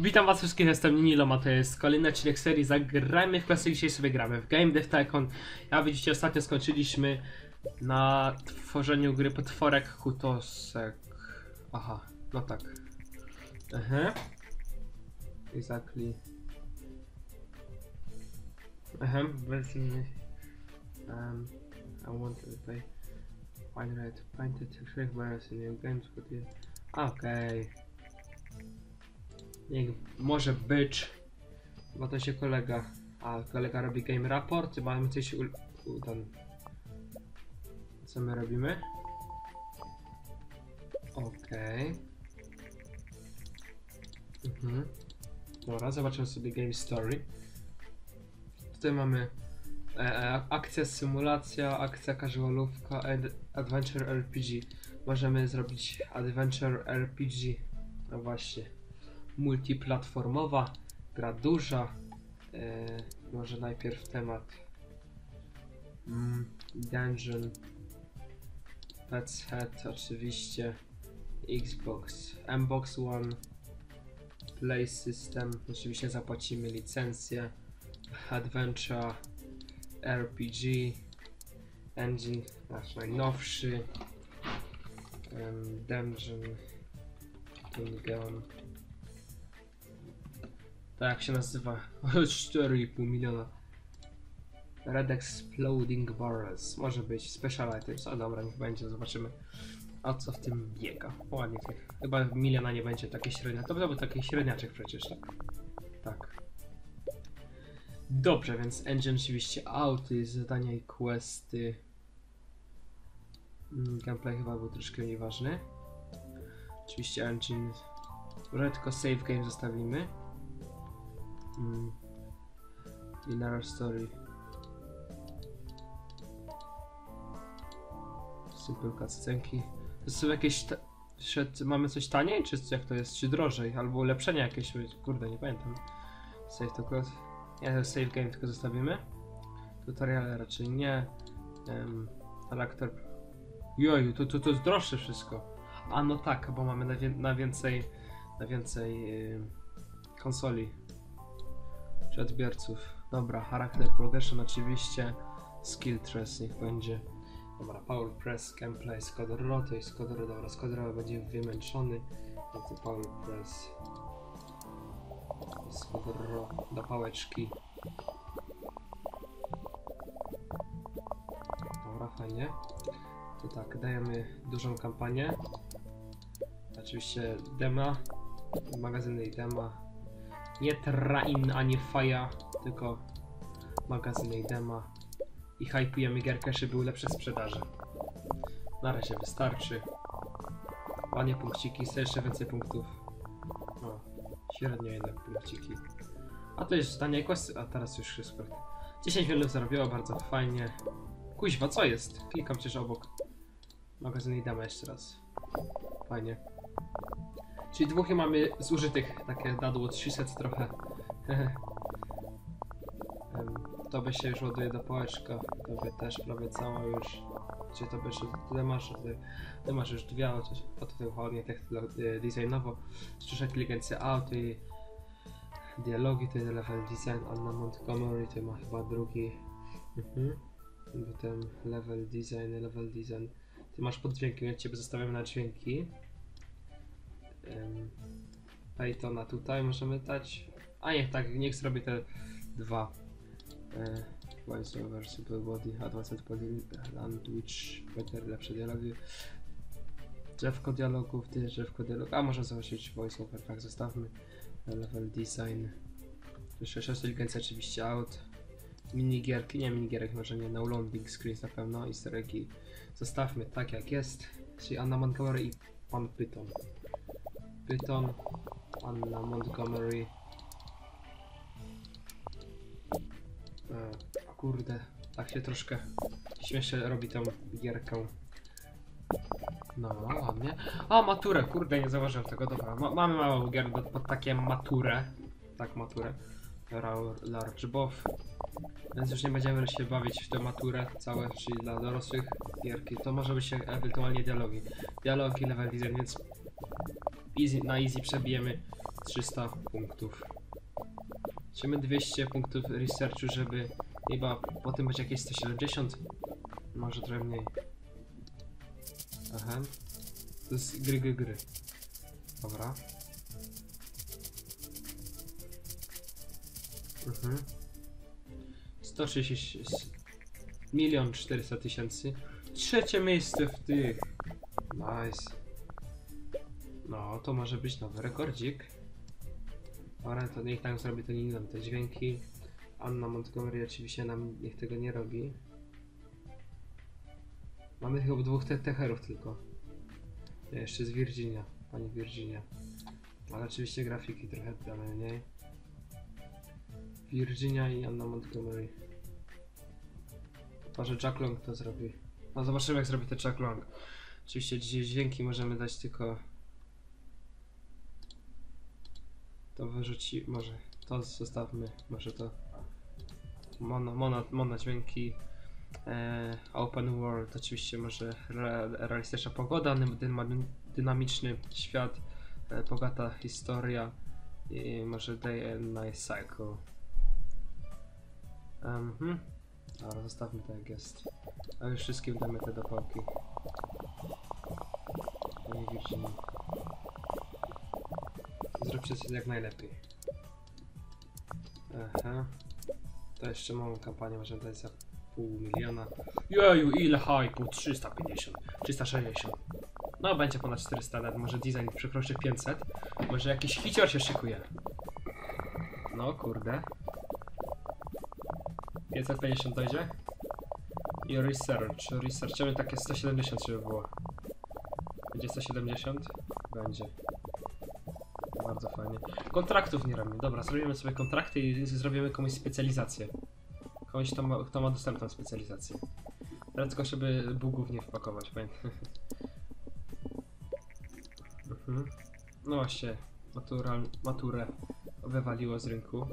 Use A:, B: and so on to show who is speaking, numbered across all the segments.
A: Witam was wszystkich, jestem Ninilom, a to jest kolejny odcinek serii Zagrajmy w klasy. Dzisiaj sobie gramy w Game Dev Tycoon. Jak widzicie, ostatnio skończyliśmy na tworzeniu gry Potworek Kutosek. Aha, no tak. Aha. Exactly. Aha, innych. Um, I want to play Fine Red Painted Shrek Whereas in new games but yeah. Okej. Niech może być. Bo to się kolega. A kolega robi game raport, mamy coś u, u ten. Co my robimy? Okej. Mhm. Dobra, zobaczymy sobie game story. Tutaj mamy e, e, akcja symulacja, akcja casualówka, ad, adventure RPG. Możemy zrobić adventure RPG. No właśnie multiplatformowa, gra duża. E, może najpierw temat mm, Dungeon, Pets Head oczywiście, Xbox, Mbox One, Play System, oczywiście zapłacimy licencję, Adventure, RPG, Engine nasz najnowszy, um, Dungeon, Kingdom, tak się nazywa. 4,5 miliona. Red Exploding Barrels. Może być Special Items. A dobra, niech będzie, zobaczymy. O co w tym biega. Ładnie tych. Chyba miliona nie będzie takie średnie. To byłby taki średniaczek przecież, tak? Tak. Dobrze, więc engine oczywiście auty, zadania i questy. Mm, Gameplay chyba był troszkę nieważny. Oczywiście engine. Tylko save game zostawimy. Mm. Linear story. Simple cutscenki. To są jakieś... Mamy coś taniej, czy jak to jest? Czy drożej? Albo ulepszenia jakieś? Kurde, nie pamiętam. Save to code. To save game tylko zostawimy. Tutoriale raczej nie. Um, charakter... Joju, to, to, to jest droższe wszystko. A no tak, bo mamy na, wie na więcej... Na więcej... Yy, konsoli czy odbiorców. Dobra, charakter progression oczywiście, skill trace niech będzie. Dobra, power press, gameplay, scoder rotate, scoder, dobra, scoder będzie wymęczony, no to power press, scoder do pałeczki. Dobra, fajnie. To tak, dajemy dużą kampanię. Oczywiście dema, magazyny i dema, nie Train, a nie Faja, tylko magazyny i dema. I hypujemy gierkę, żeby były lepsze sprzedaże. Na razie wystarczy. Ładnie punkciki, chcę jeszcze więcej punktów. O, średnio jednak punkciki. A to jest zdanie questy, a teraz już kurde. 10 milionów zarobiło, bardzo fajnie. Kuźwa, co jest? Klikam przecież obok. Magazyny i dema jeszcze raz. Fajnie. Czyli dwóch mamy zużytych, takie dadło 300 trochę. to by się już ładuje do pałeczka, to by też prawie cała już. Czy to by jeszcze, tutaj masz, tutaj masz już dwie, a tutaj ładnie tak designowo. Sztuczna inteligencja auto i dialogi, to jest level design, Anna Montgomery, to ma chyba drugi. Mhm. Potem level design, level design. Ty masz podźwięki, więc ciebie zostawiam na dźwięki. Pythona tutaj możemy dać. A niech tak, niech zrobi te dwa. E, voiceover, Super Body, Advanced Body Language, better, lepsze dialogi. Drzewko dialogów, drzewko dialogów. A może zobaczyć voiceover, tak zostawmy. Level design. Jeszcze inteligencja oczywiście out. Minigierki, nie minigierek, może nie, no loading screens na pewno, easter eggi. Zostawmy tak jak jest. Czyli Anna Montgomery i Pan Python. Python, Anna Montgomery. E, kurde, tak się troszkę śmiesznie robi tą gierkę. No, ładnie. A, maturę, kurde, nie zauważyłem tego, dobra. Ma mamy małą gier pod takie maturę. Tak, maturę. Large buff. Więc już nie będziemy się bawić w tę maturę całe, czyli dla dorosłych gierki. To może być ewentualnie dialogi. Dialogi, level design, więc easy, na easy przebijemy 300 punktów. Chcemy 200 punktów researchu, żeby chyba potem będzie jakieś 170. Może trochę mniej. Aha. To jest gry, gry, gry. Dobra. Mhm. 160 milion 400 tysięcy. Trzecie miejsce w tych. Nice. No, to może być nowy rekordzik. Dobra, to niech tam zrobi ten inny te dźwięki. Anna Montgomery oczywiście nam niech tego nie robi. Mamy chyba dwóch te techerów tylko. Nie, jeszcze z Virginia, pani Virginia. Ale oczywiście grafiki trochę dalej mniej. Virginia i Anna Montgomery. Może Jack Long to zrobi. No zobaczymy jak zrobi to Jack Long. Oczywiście dźwięki możemy dać tylko... To wyrzuci... może to zostawmy, może to... Mono, mono, mono dźwięki. E, open world, oczywiście może re, realistyczna pogoda, dym- dynamiczny świat, e, bogata historia i może day and night cycle. Mhm. Zostawmy to jak jest. A już wszystkim damy te dopałki. Panie Virginia. Zróbcie coś jak najlepiej. Aha. To jeszcze małą kampanię możemy dać za pół miliona. Jeju, ile hypu? 350, 360. No, będzie ponad 400, nawet może design przekroczy 500. Może jakiś hicior się szykuje. No, kurde. 550 dojdzie? I research. Researchemy takie 170, żeby było. Będzie 170? Będzie. Kontraktów nie robimy. Dobra, zrobimy sobie kontrakty i zrobimy komuś specjalizację. Komuś, kto ma, kto ma dostępną specjalizację. Teraz tylko, żeby bugów nie wpakować, pamiętaj. mhm. No właśnie, matural, maturę wywaliło z rynku.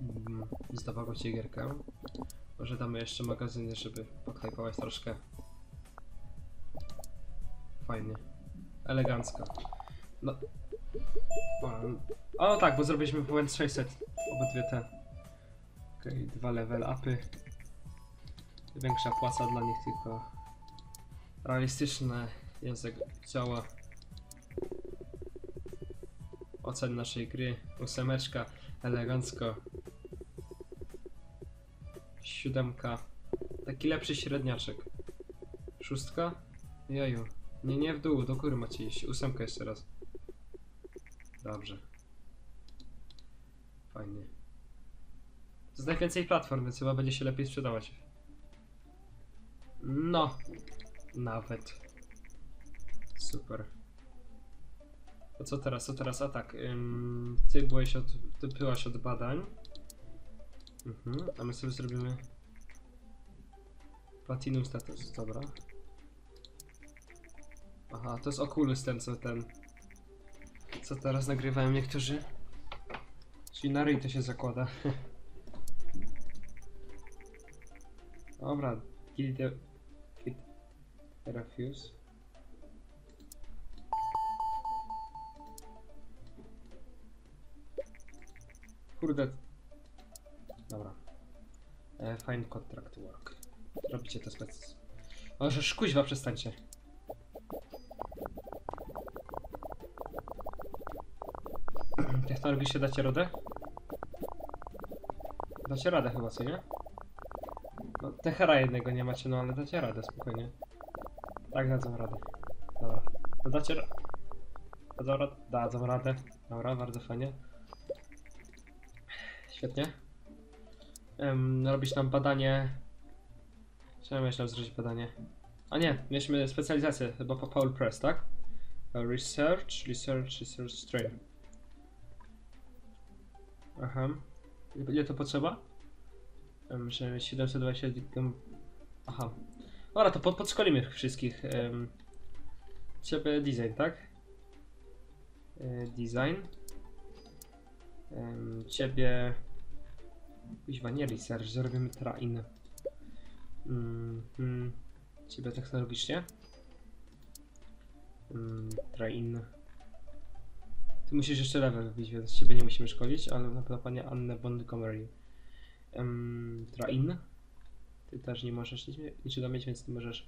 A: Mm, Zdawało się gierkę. Może damy jeszcze magazyny, żeby podhypować troszkę. Fajnie. Elegancko. No. O, tak, bo zrobiliśmy point 600. Obydwie te. Okej, dwa level upy. Większa płaca dla nich tylko. Realistyczny język działa. Ocen naszej gry. Ósemeczka. Elegancko. Siódemka. Taki lepszy średniaczek. Szóstka? Jeju. Nie, nie w dół, do góry macie iść. Ósemka jeszcze raz. Dobrze. Fajnie. To jest najwięcej platform, więc chyba będzie się lepiej sprzedawać. No. Nawet. Super. To co teraz? Co teraz? A tak. Ym, ty byłeś od. Ty byłaś od badań. Mhm, a my sobie zrobimy. Platinum status, dobra. Aha, to jest Oculus ten, co ten. Co teraz nagrywają niektórzy. Czyli na ryj to się zakłada. Dobra, kill the... Kill... Refuse. Kurde. Dobra. E, find contract work. Robicie to spec... Może szkuźwa przestańcie. Technologicznie dacie radę? Dacie radę chyba, co nie? No, Techera jednego nie macie, no ale dacie radę, spokojnie. Tak, dadzą radę. Dobra. To dacie radę. Dadzą radę? Dadzą radę. Dobra, bardzo fajnie. Świetnie. Em, robić nam badanie. Chciałem jeszcze zrobić badanie. A nie, mieliśmy specjalizację chyba po Paul Press, tak? Research, research, research train. Aha. Ile to potrzeba? Um, że 720 gam... Aha. Dobra, to po, podszkolimy ich wszystkich. Um, ciebie design, tak? E, design. Um, ciebie... Kuźwa, nie research, zrobimy train. Mm, mm, ciebie technologicznie. Mm, train. Ty musisz jeszcze level wbić, więc ciebie nie musimy szkolić, ale na pewno panie Annę Montgomery. Um, Train. Ty też nie możesz nic- niczego mieć, więc ty możesz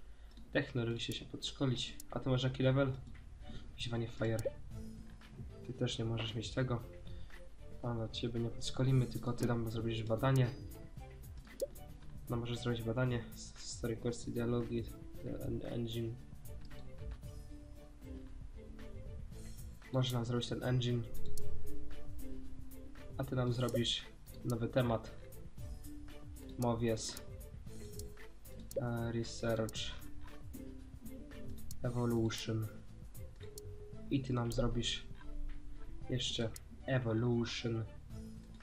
A: technologicznie się podszkolić. A ty masz jaki level? Wisiwanie Fire. Ty też nie możesz mieć tego. Ale ciebie nie podszkolimy, tylko ty tam zrobisz badanie. No możesz zrobić badanie. Story questy, dialogi, e, engine. Można zrobić ten engine. A ty nam zrobisz nowy temat. Movies. E, research. Evolution. I ty nam zrobisz jeszcze Evolution.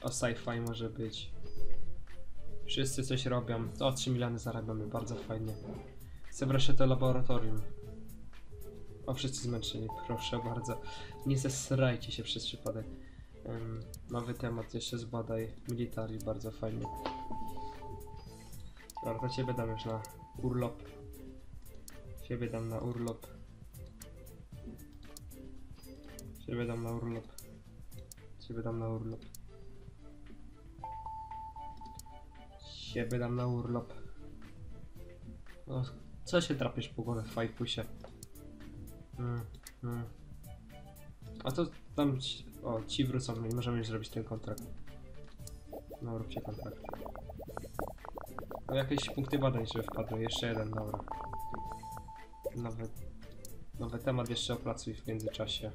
A: O sci-fi może być. Wszyscy coś robią. O 3 miliony zarabiamy, bardzo fajnie. Chcę wreszcie to laboratorium. O, wszyscy zmęczeni, proszę bardzo. Nie zesrajcie się przez przypadek. Em, nowy temat jeszcze zbadaj. Military, bardzo fajnie. Dobra, to ciebie dam już na urlop. Ciebie dam na urlop. Ciebie dam na urlop. Ciebie dam na urlop. Ciebie dam na urlop. No, co się trapisz po głowie fajpusie? A to tam ci, o, ci wrócą, nie możemy już zrobić ten kontrakt. No, róbcie kontrakt. O, jakieś punkty badań, żeby wpadły. Jeszcze jeden, dobra. Nowy, nowy temat jeszcze opracuj w międzyczasie.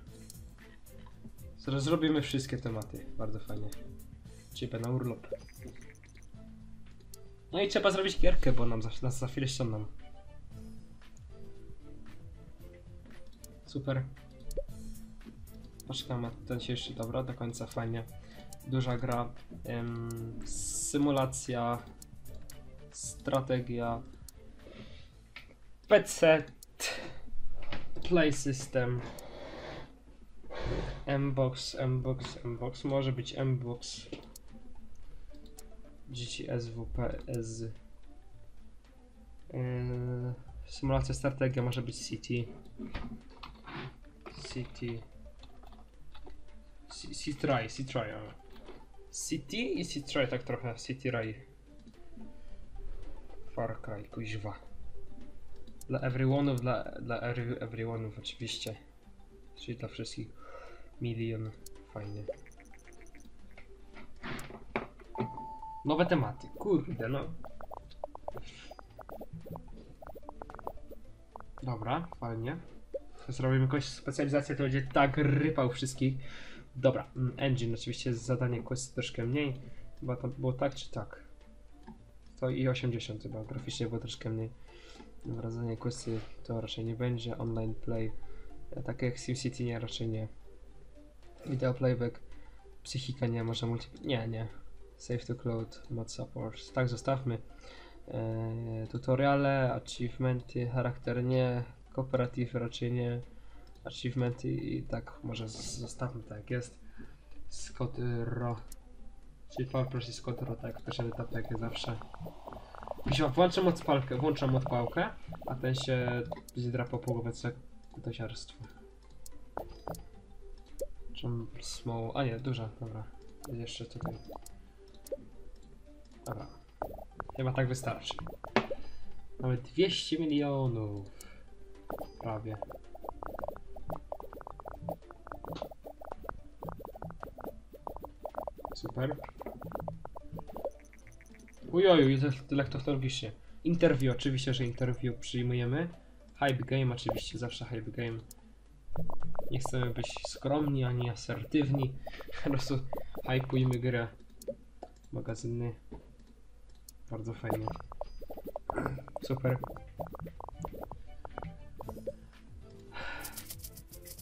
A: Zrobimy wszystkie tematy. Bardzo fajnie. Ciebie na urlop. No i trzeba zrobić gierkę, bo nam za, nas za chwilę ściągną. Super. Poczekamy, ten się jeszcze dobra, do końca fajnie. Duża gra. Ym, symulacja. Strategia. PC. Play system. M-Box, M-Box, M-Box. Może być M-Box. GTS, WPS. Yy, symulacja, strategia może być City. City. C- C-Try, C-Try. o. City i C-Try tak trochę. City Ray. Far Cry, kuźwa. Dla everyone'ów, dla, dla every, everyone'ów oczywiście. Czyli dla wszystkich. Milion. Fajnie. Nowe tematy. Kurde, no. Dobra, fajnie. Zrobimy jakąś specjalizację, to będzie tak rypał wszystkich. Dobra, mm, engine oczywiście zadanie quest troszkę mniej. Chyba to było tak czy tak? To i 80 chyba, graficznie było troszkę mniej. Zadanie questy to raczej nie będzie. Online play, e, takie jak SimCity nie, raczej nie. Video playback, psychika nie, może multi... Nie, nie. Save to cloud, mod support. Tak, zostawmy. Eee, tutoriale, achievementy, charakter nie, kooperatyw raczej nie, achievementy i tak może zostawmy tak jak jest. Scott Ro. Czyli PowerPress i Scott Ro, tak, pierwszy etap tak jak zawsze. Piszę, włączam odpalkę, włączam odpałkę, a ten się będzie drapał po głowę co to siarstwo. Czym small, a nie, duża, dobra. Jest Jeszcze tutaj. Dobra. Chyba tak wystarczy. Mamy 200 milionów. Prawie. Super. Ujoju, intelekt technologicznie. Interview, oczywiście, że interview przyjmujemy. Hype game, oczywiście, zawsze hype game. Nie chcemy być skromni ani asertywni. Po prostu hypujmy grę. Magazyny. Bardzo fajnie. Super.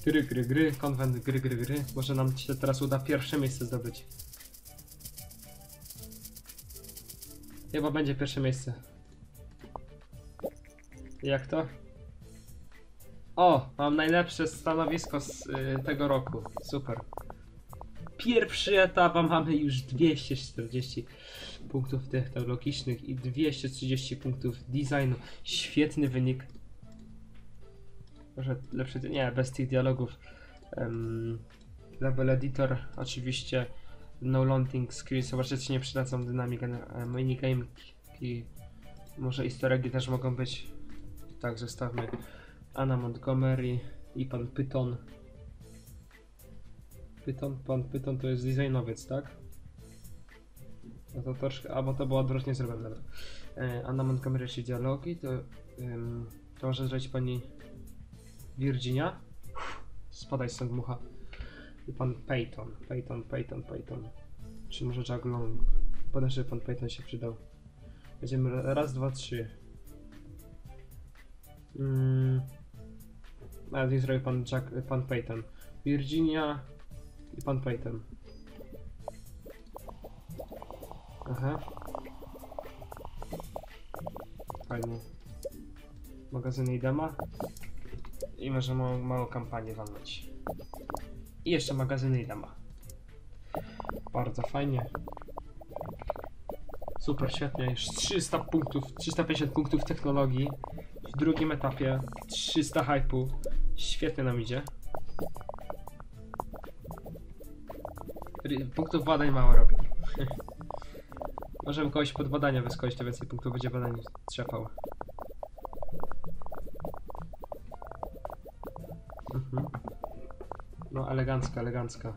A: Gry, gry, gry, konwent, gry, gry, gry. Może nam się teraz uda pierwsze miejsce zdobyć. Chyba będzie pierwsze miejsce. Jak to? O, mam najlepsze stanowisko z y, tego roku. Super. Pierwszy etap, a mamy już 240 punktów technologicznych i 230 punktów designu. Świetny wynik. Może lepszy, nie, bez tych dialogów. Em, Level editor, oczywiście no loading screen, zobaczcie czy nie przydadzą dynamika minigame i może easter eggi też mogą być. Tak, zostawmy Anna Montgomery i pan Python. Python, pan Python to jest designowiec, tak? No to troszkę, albo to było odwrotnie zrobione, dobra. E, Anna Montgomery jeszcze dialogi, to, ym, to może zrobić pani Virginia? Spadaj stąd mucha. I pan Peyton, Peyton, Peyton, Peyton. Czy może Jack Long? Podejrzewam, że pan Peyton się przydał. Będziemy ra- raz, dwa, trzy. Mm. A niech zrobi pan Jack, pan Peyton. Virginia i pan Peyton. Aha. Fajnie. Magazyny i dama. I może małą, małą kampanię walnąć. I jeszcze magazyny i dama. Bardzo fajnie. Super, świetnie. Już 300 punktów, 350 punktów technologii. W drugim etapie 300 hypu. Świetnie nam idzie. Punktów badań mało robię. Możemy kogoś pod badania wyskoczyć, to więcej punktów będzie badań trzepał. No, elegancka, elegancka.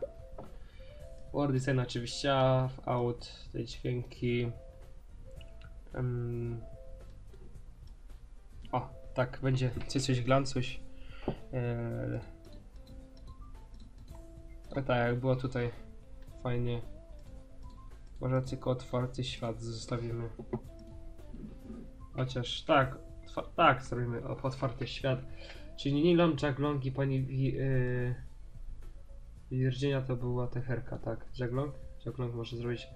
A: War design oczywiście, out, te dźwięki. Em, O, tak, będzie coś glancuś. Eee... Tak, jak było tutaj fajnie. Może tylko otwarty świat zostawimy. Chociaż tak, tak, zrobimy otwarty świat. Czyli Nilon, Jack Long pani Wi- yy, Virginia to była techerka, tak? Jack Long może zrobić.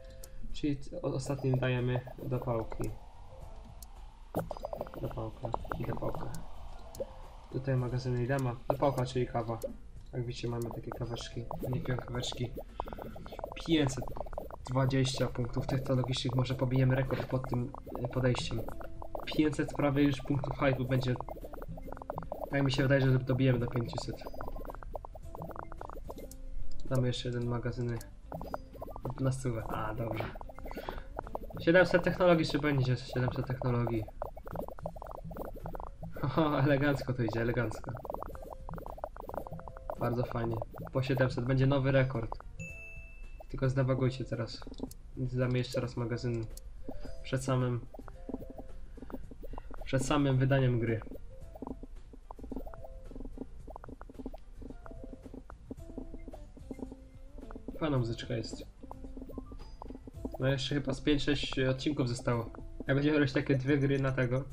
A: Czyli ostatnim dajemy do pałki. Do pałka i do pałka. Tutaj magazyny Idema. Do pałka, czyli kawa. Jak widzicie mamy takie kaweczki. Nie piją kaweczki. 520 punktów technologicznych. Może pobijemy rekord pod tym e, podejściem. 500 prawie już punktów hype'u będzie. Tak mi się wydaje, że dobijemy do 500. Damy jeszcze jeden magazyny. Na stówę. A, dobrze. 700 technologii czy będzie? 700 technologii. O, elegancko to idzie, elegancko. Bardzo fajnie. Po 700 będzie nowy rekord. Tylko zdawagujcie teraz. Zdamy jeszcze raz magazyn przed samym przed samym wydaniem gry. Muzyczka jest. No jeszcze chyba z 5-6 odcinków zostało. Jak będziemy robić takie dwie gry na tego,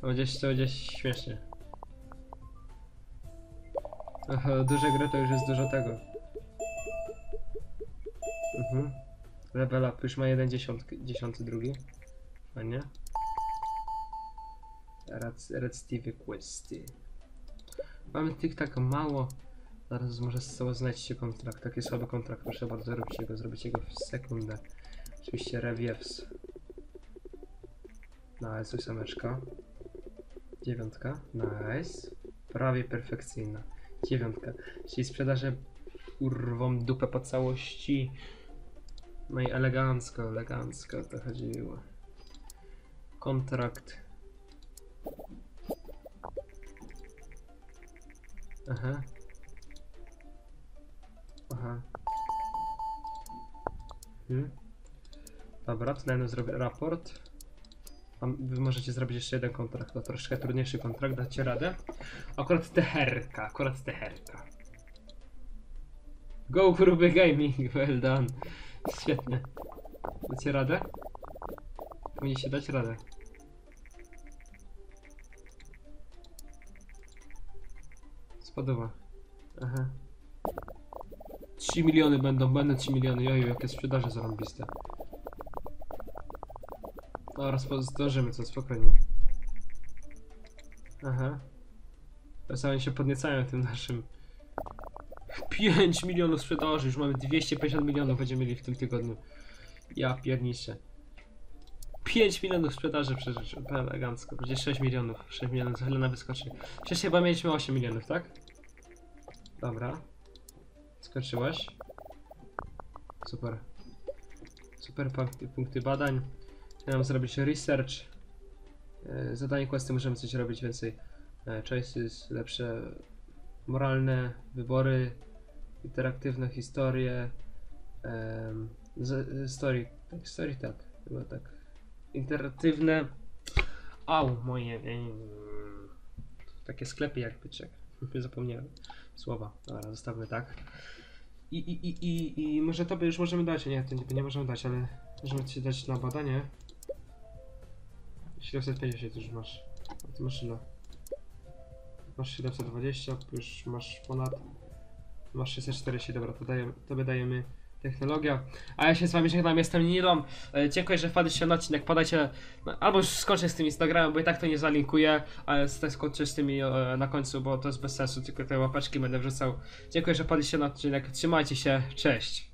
A: to będzie, to będzie śmiesznie. Aha, duże gry to już jest dużo tego. Mhm. Level up już ma jeden dziesiątki, dziesiąty drugi. Fajnie. Red, Red Stevie Questy. Mamy tych tak mało. Zaraz może sobie znajdziecie kontrakt. Taki słaby kontrakt, proszę bardzo, róbcie go, zrobicie go w sekundę. Oczywiście reviews. Nice, ósemeczka. Dziewiątka. Nice. Prawie perfekcyjna. Dziewiątka. Czyli sprzedaże urwą dupę po całości. No i elegancko, elegancko to chodziło. Kontrakt. Aha. Aha. Hmm. Dobra, to najpierw zrobię raport. A wy możecie zrobić jeszcze jeden kontrakt, to troszkę trudniejszy kontrakt, dacie radę? Akurat teherka, akurat teherka. Go gruby gaming, well done. Świetnie. Dacie radę? Powinniście dać radę. Spodoba. Aha. 3 miliony będą, będą 3 miliony, jojo, jakie sprzedaże zarąbiste. Dobra, spo- zdążymy co, spokojnie. Aha. Czasami się podniecają tym naszym 5 milionów sprzedaży, już mamy 250 milionów będziemy mieli w tym tygodniu. Ja pierniczę. 5 milionów sprzedaży przecież, elegancko, będzie 6 milionów, 6 milionów, za chwilę na wyskoczy. Przecież chyba mieliśmy 8 milionów, tak? Dobra. Skończyłaś? Super. Super punkty, badań. Ja mam zrobić research. E, Zadanie questy możemy coś robić więcej. E, Choices, lepsze moralne wybory, interaktywne historie. Story, tak, story tak, chyba tak. Interaktywne. Au, moje. Takie sklepy jakby czek. Zapomniałem słowa. Dobra, zostawmy tak. I, i, i, i, i może tobie już możemy dać, nie, to nie, możemy dać, ale możemy ci dać na badanie. 750 już masz. A ty masz ile? Masz 720, już masz ponad. Masz 640, dobra, to dajemy, dajemy technologia. A ja się z wami żegnam, jestem Nilom. E, Dziękuję, że wpadliście na odcinek. Podajcie, no, albo już skończę z tym Instagramem, bo i tak to nie zalinkuję, ale tak skończę z tymi e, na końcu, bo to jest bez sensu, tylko te łapeczki będę wrzucał. Dziękuję, że wpadliście na odcinek. Trzymajcie się, cześć.